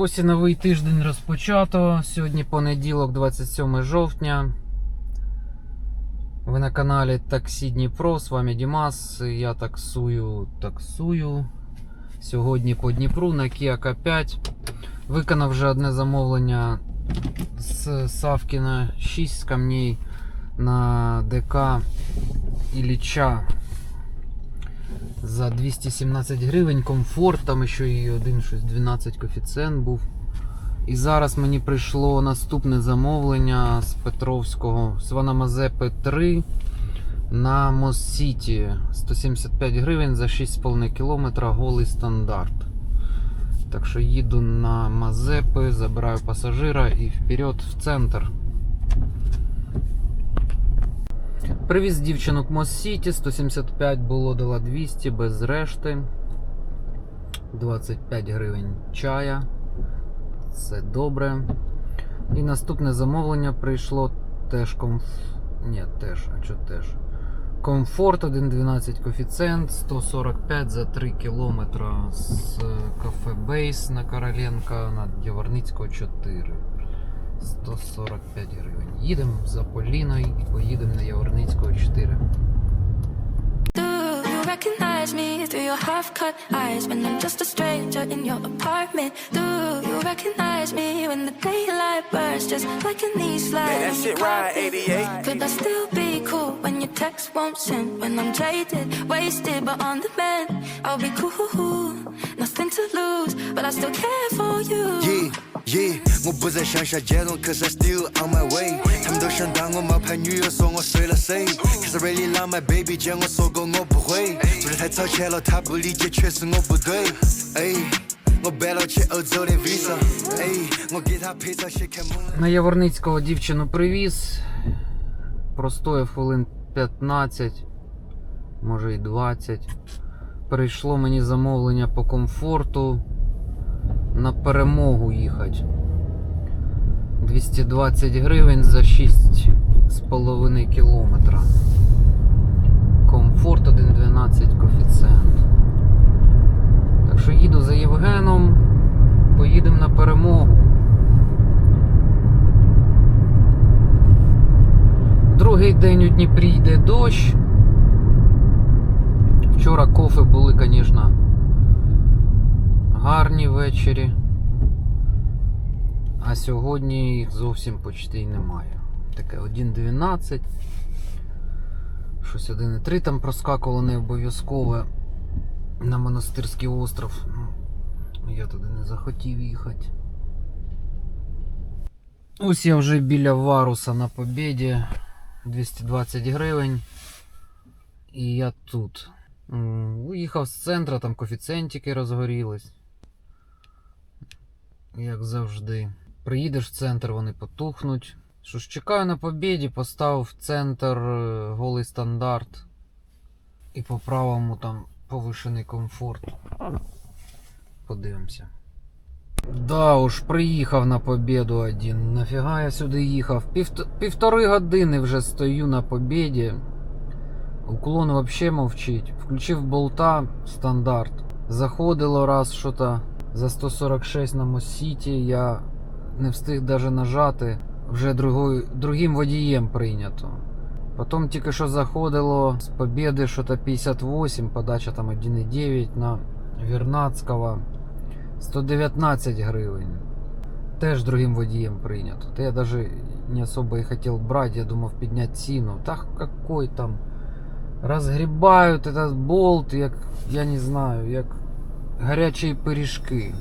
Ось і новий тиждень розпочато. Сьогодні понеділок, 27 жовтня. Ви на каналі Таксі Дніпро. З вами Дімас. Я таксую, таксую. Сьогодні по Дніпру на Kia K5. Виконав вже одне замовлення з Савкіна 6 камней на ДК Ілліча за 217 гривень. Комфорт, там ще і один щось 12 коефіцієнт був. І зараз мені прийшло наступне замовлення з Петровського Свана Мазепи 3 на Мост Сіті. 175 гривень за 6,5 км голий стандарт. Так що їду на Мазепи, забираю пасажира і вперед в центр. Привіз дівчину к Мост Сіті, 175 було, дала 200 без решти. 25 гривень чая. Це добре. І наступне замовлення прийшло теж комф... Ні, теж, а що теж? Комфорт 1,12 коефіцієнт, 145 за 3 кілометра з кафе Бейс на Короленка на Яворницького 4. 145 гривень. Їдемо за Поліною і поїдемо на Яворницького 4. Do you recognize me through your half-cut eyes when I'm just a stranger in your apartment? Do you recognize me when the daylight burns just like in these Man, that shit ride 88. Could I still be cool when your text won't send? When I'm jaded, wasted, but on the mend, I'll be cool. Nothing to lose, but I still care for you. Yeah, yeah，我不再想下阶段，cause I still on my way。他们都想当我冒牌女友，说我睡了谁？Cause I really love my baby，见我说过我不会，做的太超前了，他不理解，确实我不对。哎，我办了去欧洲的 visa，哎，我给他拍照写看梦。 На Яворницького дівчину привіз. Простояв хвилин 15, може і 20. Прийшло мені замовлення по комфорту на перемогу їхати. 220 гривень за 6,5 кілометра. Комфорт 1,12 коефіцієнт. Так що їду за Євгеном, поїдемо на перемогу. Другий день у Дніпрі йде дощ. Вчора кофе були, звісно, гарні ввечері. А сьогодні їх зовсім почти й немає. Таке 1.12. Щось 1.3 там проскакувало не обов'язково на монастирський остров. Ну, Я туди не захотів їхати. Ось я вже біля Варуса на Побєді. 220 гривень. І я тут. Виїхав з центра, там коефіцієнтики розгорілись. Як завжди. Приїдеш в центр, вони потухнуть. Що ж, чекаю на побіді, поставив в центр е, голий стандарт. І по правому там повишений комфорт. Подивимося. Да уж, приїхав на побіду один. Нафіга я сюди їхав? Півт... Півтори години вже стою на побіді. Уклон вообще мовчить. Включив болта стандарт. Заходило раз що-то за 146 на Мосіті. Я не встиг даже нажати. Вже другою, другим водієм прийнято. Потім тільки що заходило з побіди що-то 58, подача там 1,9 на Вернадського. 119 гривень. Теж другим водієм прийнято. Та я даже не особо и хотел брать, я думав підняти ціну. Та какой там. Розгрібають этот болт, як, я не знаю, як гарячі пиріжки.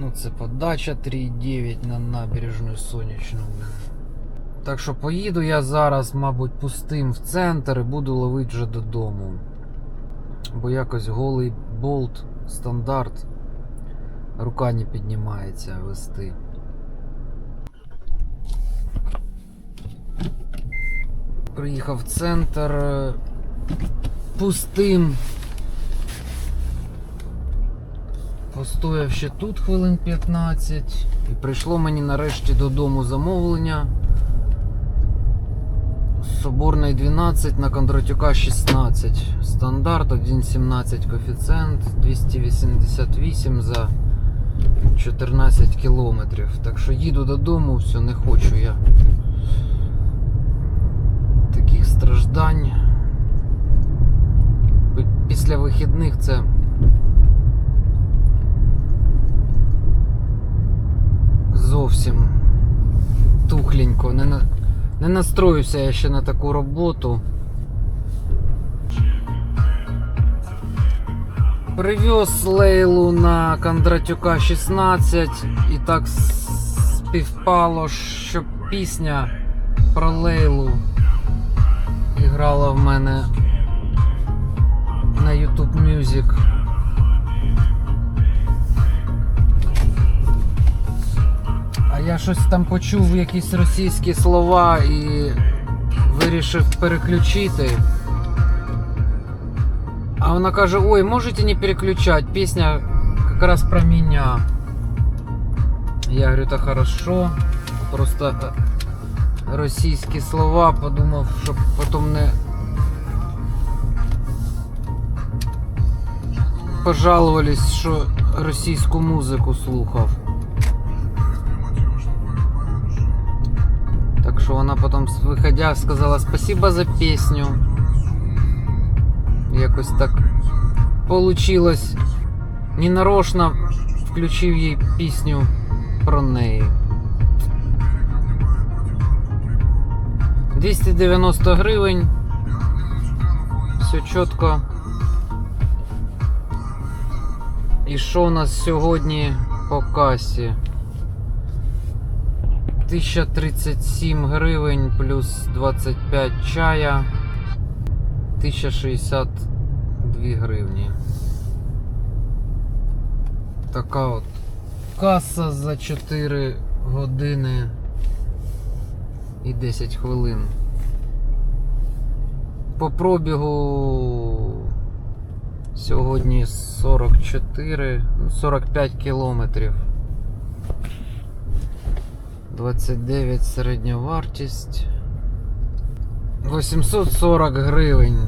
Ну, це подача 3,9 на набережну сонячну. Так що поїду я зараз, мабуть, пустим в центр і буду ловити вже додому. Бо якось голий болт, стандарт. Рука не піднімається вести. Приїхав в центр е, пустим. Постояв ще тут хвилин 15. І прийшло мені нарешті додому замовлення. Соборний 12 на Кондратюка 16. Стандарт 1,17 коефіцієнт, 288 за 14 кілометрів. Так що їду додому, все, не хочу я таких страждань. Після вихідних це зовсім тухленько. Не, на... не настроюся я ще на таку роботу. Привез Лейлу на Кондратюка 16 і так співпало, що пісня про Лейлу грала в мене на YouTube Music. Я щось там почув якісь російські слова і вирішив переключити. А вона каже, ой, можете не переключать, песня как раз про меня. Я говорю, это хорошо. Просто э, російські слова подумав, щоб потім не пожалувались, що російську музику слухав. Вона потім, виходя, сказала спасибо за пісню. Якось так получилось. Ненарочно включив їй пісню про неї. 290 гривень. Все чітко. І що у нас сьогодні по касі? 1037 гривень плюс 25 чая. 1062 гривні. Така от каса за 4 години і 10 хвилин. По пробігу сьогодні 44, ну, 45 кілометрів. 29 середня вартість. 840 гривень.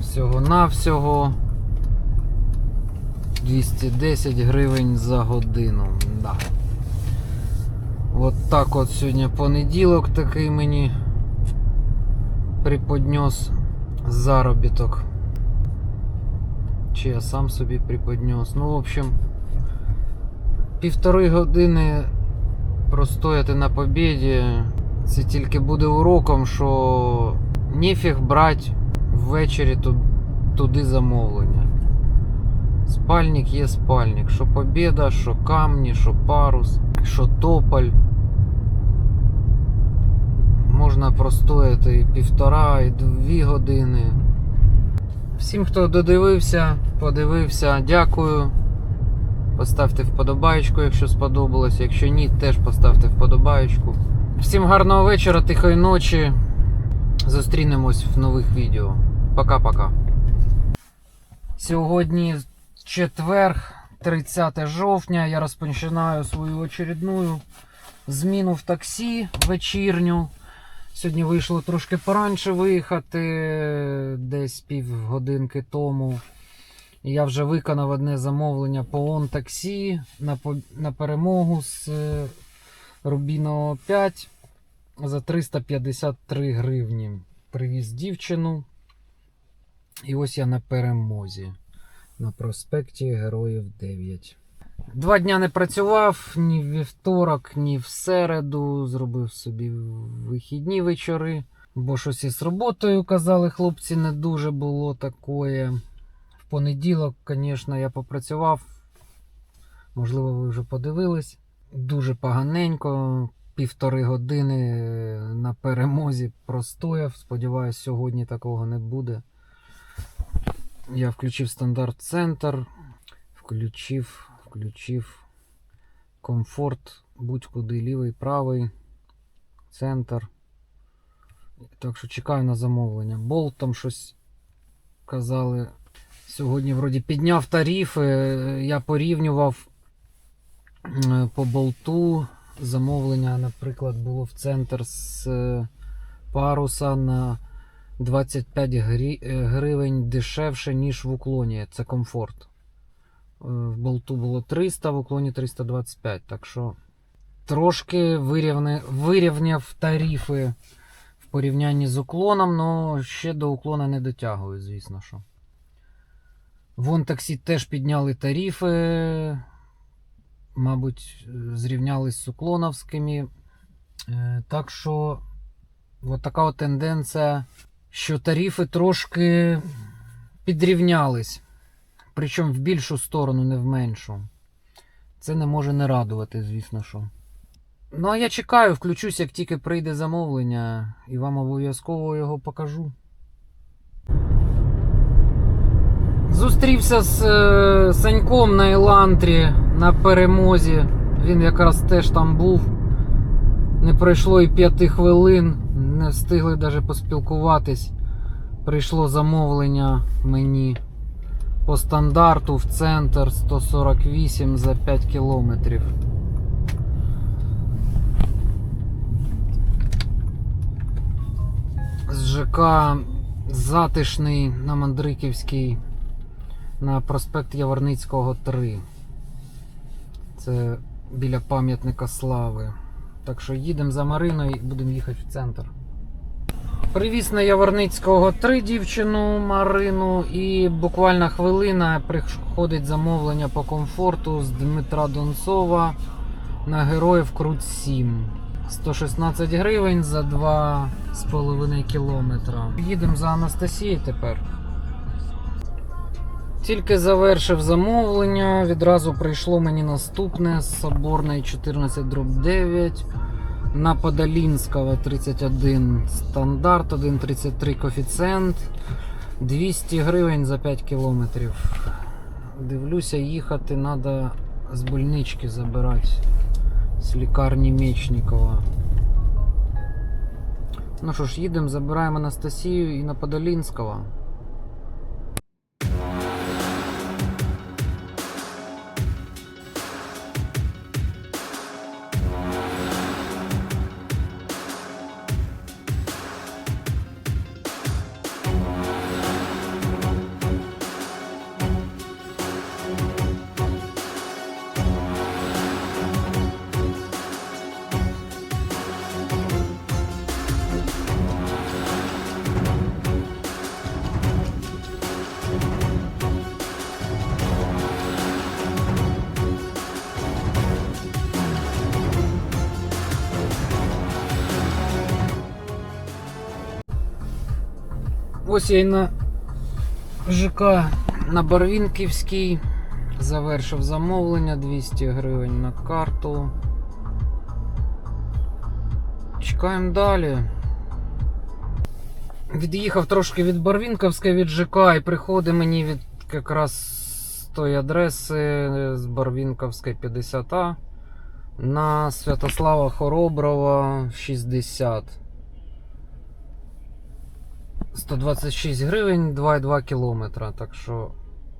Всього навсього 210 гривень за годину. Да. От так от сьогодні понеділок такий мені приподнес заробіток. Чи я сам собі приподнес. Ну, в общем, півтори години простояти на побіді. Це тільки буде уроком, що нефіг брати ввечері туди замовлення. Спальник є спальник. Що побіда, що камні, що парус, що тополь. Можна простояти і півтора, і дві години. Всім, хто додивився, подивився, дякую. Поставте вподобаєчку, якщо сподобалось. Якщо ні, теж поставте вподобаєчку. Всім гарного вечора, тихої ночі. Зустрінемось в нових відео. Пока-пока. Сьогодні четверг, 30 жовтня. Я розпочинаю свою очередну зміну в таксі вечірню. Сьогодні вийшло трошки поранше виїхати, десь півгодинки тому. Я вже виконав одне замовлення по ОН таксі на, на перемогу з е, Рубіно 5 за 353 гривні. Привіз дівчину. І ось я на перемозі. На проспекті Героїв 9. Два дня не працював ні в вівторок, ні в середу. Зробив собі вихідні вечори. Бо щось із роботою казали, хлопці, не дуже було такое. Понеділок, звісно, я попрацював. Можливо, ви вже подивились. Дуже поганенько. Півтори години на перемозі простояв. Сподіваюсь, сьогодні такого не буде. Я включив стандарт центр, включив, включив комфорт, будь-куди лівий, правий, центр. Так що чекаю на замовлення. Болт там щось казали. Сьогодні вроді підняв тарифи. Я порівнював е, по болту. Замовлення, наприклад, було в центр з е, паруса на 25 грі- е, гривень дешевше, ніж в уклоні. Це комфорт. Е, В болту було 300, в уклоні 325. Так що трошки вирівня, вирівняв тарифи в порівнянні з уклоном, але ще до уклона не дотягую, звісно що. Вон таксі теж підняли тарифи. Мабуть, зрівнялись з уклоновськими. Е, Так що, от така от тенденція, що тарифи трошки підрівнялись. Причому в більшу сторону, не в меншу. Це не може не радувати, звісно що. Ну, а я чекаю, включусь, як тільки прийде замовлення, і вам обов'язково його покажу. Зустрівся з е, Саньком на Елантрі на перемозі. Він якраз теж там був. Не пройшло і п'яти хвилин, не встигли навіть поспілкуватись. Прийшло замовлення мені по стандарту в центр 148 за 5 кілометрів. З ЖК затишний на Мандриківській на проспект Яворницького 3. Це біля пам'ятника слави. Так що їдемо за Мариною і будемо їхати в центр. Привіз на Яворницького 3 дівчину Марину, і буквально хвилина приходить замовлення по комфорту з Дмитра Донцова на героїв Крут 7. 116 гривень за 2,5 кілометра. Їдемо за Анастасією тепер. Тільки завершив замовлення, відразу прийшло мені наступне з Соборної 14 дроб 9 на Подолінського 31 стандарт, 1,33 коефіцієнт, 200 гривень за 5 кілометрів. Дивлюся, їхати треба з больнички забирати з лікарні Мечникова. Ну що ж, їдемо, забираємо Анастасію і на Подолінського. Ось я й на ЖК на Барвінківській. Завершив замовлення 200 гривень на карту. Чекаємо далі. Від'їхав трошки від Барвінковська від ЖК і приходить мені від якраз тої адреси з Барвінковської 50А на Святослава Хороброва 60. 126 гривень 2,2 кілометра. Так що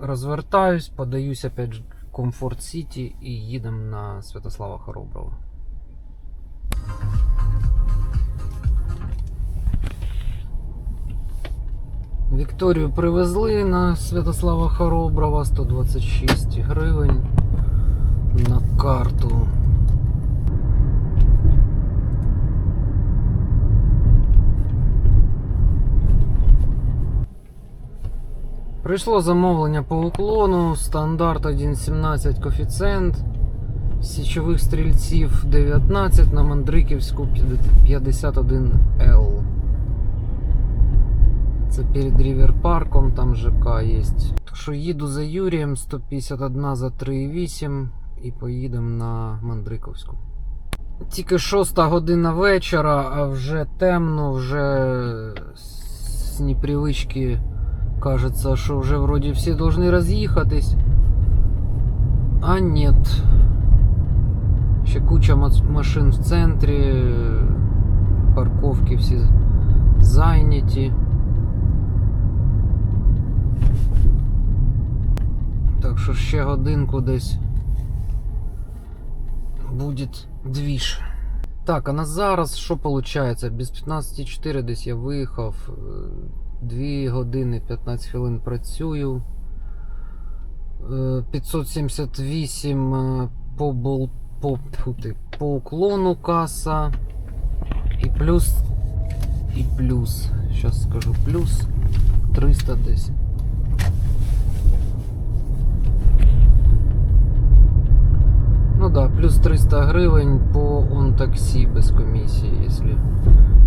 розвертаюсь, подаюсь опять Комфорт Сіті і їдемо на Святослава Хороброва. Вікторію привезли на Святослава Хороброва 126 гривень на карту. Прийшло замовлення по уклону, стандарт 1.17 коефіцієнт, січових стрільців 19 на Мандриківську 51Л. Це перед Рівер парком, там ЖК є. Так що їду за Юрієм 151 за 3,8 і поїдемо на Мандриковську. Тільки 6 година вечора, а вже темно, вже з непривички кажется, что уже вроде все должны разъехаться. А нет. Ще куча машин в центрі, парковки всі зайняті. Так що ще годинку десь буде двіж. Так, а на зараз що виходить? Без 15.4 десь я виїхав. 2 години 15 хвилин працюю. Е, 578 е, по, бол, по, по уклону каса. І плюс. І плюс. Зараз скажу плюс 300 десь. Ну да, плюс 300 гривень по он-таксі без комісії, якщо.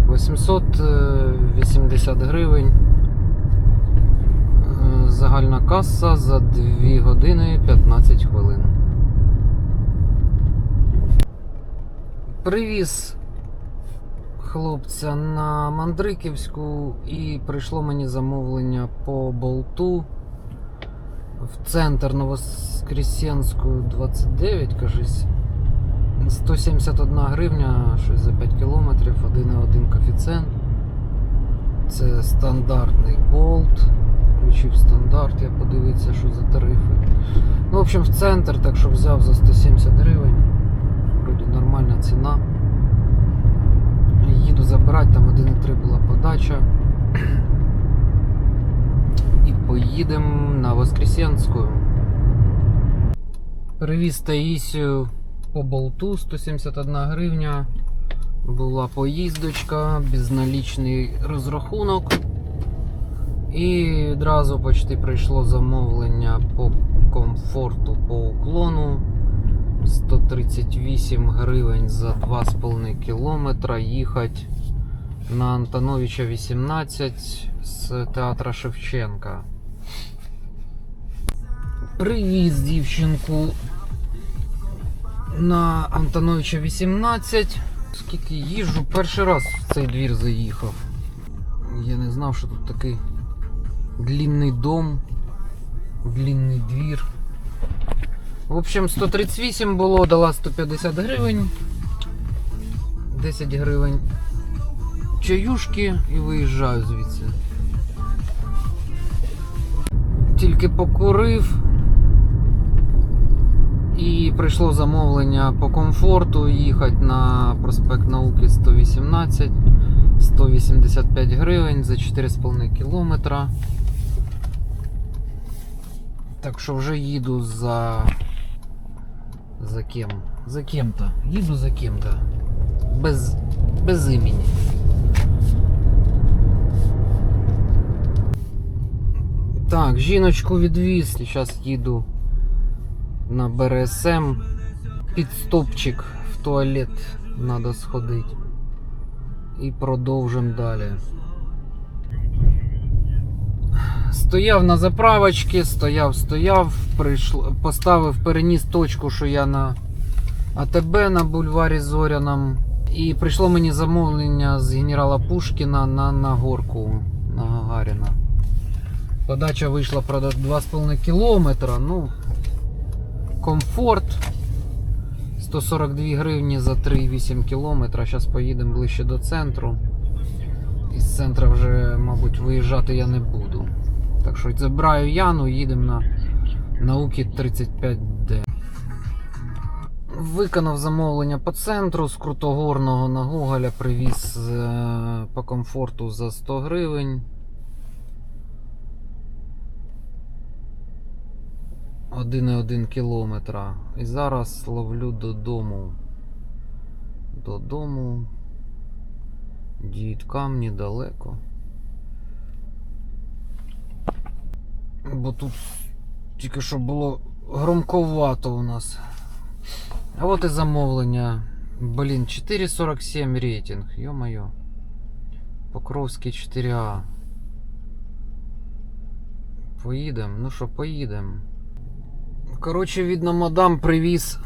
880 гривень. Загальна каса за 2 години 15 хвилин. Привіз хлопця на Мандриківську і прийшло мені замовлення по болту в центр Новоскресенську 29, кажись. 171 гривня, щось за 5 кілометрів, 1,1 коефіцієнт. Це стандартний болт. Включив стандарт, я подивився, що за тарифи. Ну, в общем, в центр, так що взяв за 170 гривень. Вроді нормальна ціна. Їду забирати, там 1,3 була подача. І поїдемо на Воскресенську. Привіз Таїсію по болту 171 гривня. Була поїздочка, безналічний розрахунок. І одразу почти прийшло замовлення по комфорту по уклону. 138 гривень за 2,5 кілометра їхати на Антоновича 18 з театра Шевченка. Привіз дівчинку на Антоновича 18. Скільки їжджу, перший раз в цей двір заїхав. Я не знав, що тут такий длинний дом, длинний двір. В общем, 138 було, дала 150 гривень. 10 гривень чаюшки і виїжджаю звідси. Тільки покурив. І прийшло замовлення по комфорту їхати на проспект Науки 118 185 гривень за 4,5 кілометра. Так що вже їду за. За ким? За кем-то. Їду за кем-то. Без, без імені. Так, жіночку відвіз. Зараз їду на БРСМ. Підстопчик в туалет треба сходити. І продовжимо далі. Стояв на заправочці, стояв, стояв, прийшло, поставив, переніс точку, що я на АТБ на бульварі Зорянам. І прийшло мені замовлення з генерала Пушкіна на Нагорку на Гагаріна. Подача вийшла правда 2,5 кілометра. Ну, комфорт. 142 гривні за 3,8 кілометра. Зараз поїдемо ближче до центру. Із центру вже, мабуть, виїжджати я не буду. Так що забираю Яну, їдемо на науки 35D. Виконав замовлення по центру з Крутогорного на Гоголя привіз е, по комфорту за 100 гривень. 1,1 кілометра. І зараз ловлю додому. Додому. Діткам недалеко. Бо тут тільки що було громковато у нас. А от і замовлення. Блін, 4,47 рейтинг, ё-моё. Покровський 4А. Поїдем, ну що, поїдем. Коротше, видно, мадам привіз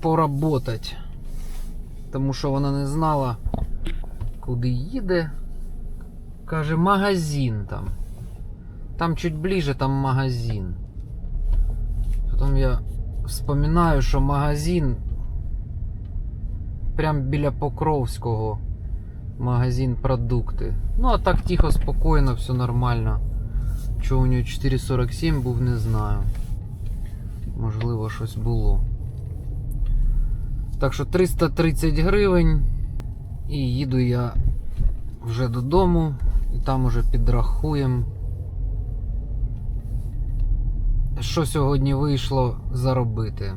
поработать. Тому що вона не знала, куди їде. Каже, магазин там. Там чуть ближе, там магазин. Потім я вспоминаю, що магазин прям біля Покровського. Магазин продукти. Ну, а так тихо, спокійно, все нормально. Чого у нього 4,47 був, не знаю. Можливо, щось було. Так що 330 гривень. І їду я вже додому. І там уже підрахуємо. Що сьогодні вийшло заробити.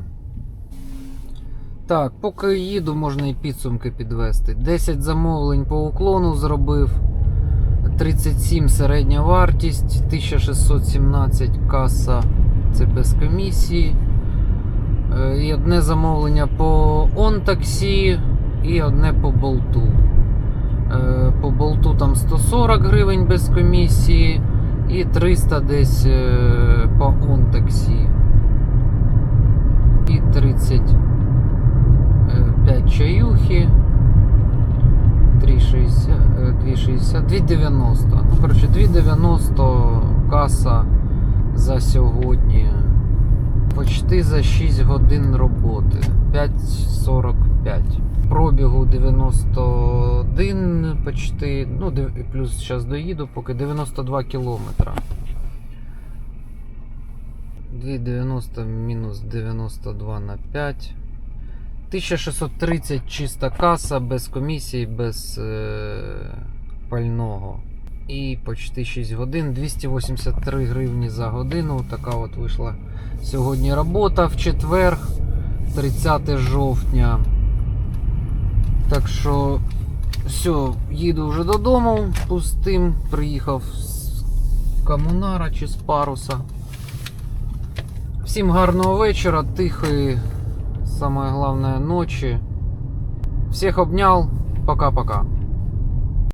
Так, поки їду, можна і підсумки підвести. 10 замовлень по уклону зробив. 37 середня вартість, 1617 каса це без комісії. Е, І одне замовлення по OnTaxi і одне по болту. Е, По болту там 140 гривень без комісії і 300 десь е, по OnTaxi. І 35 чаюхи. 3,60, е, 2,60, 2,90. Ну, коротше, 2,90 каса за сьогодні. Почти за 6 годин роботи. 5,45. Пробігу 91 почти. Ну, плюс зараз доїду, поки 92 кілометра. 2,90 мінус 92 на 5. 1630 чиста каса, без комісії, без е, пального. І почти 6 годин, 283 гривні за годину. Така от вийшла сьогодні робота в четвер, 30 жовтня. Так що, все, їду вже додому пустим. Приїхав з комунара чи з паруса. Всім гарного вечора, тихої, самое главное, ночі. Всех обняв, Пока-пока.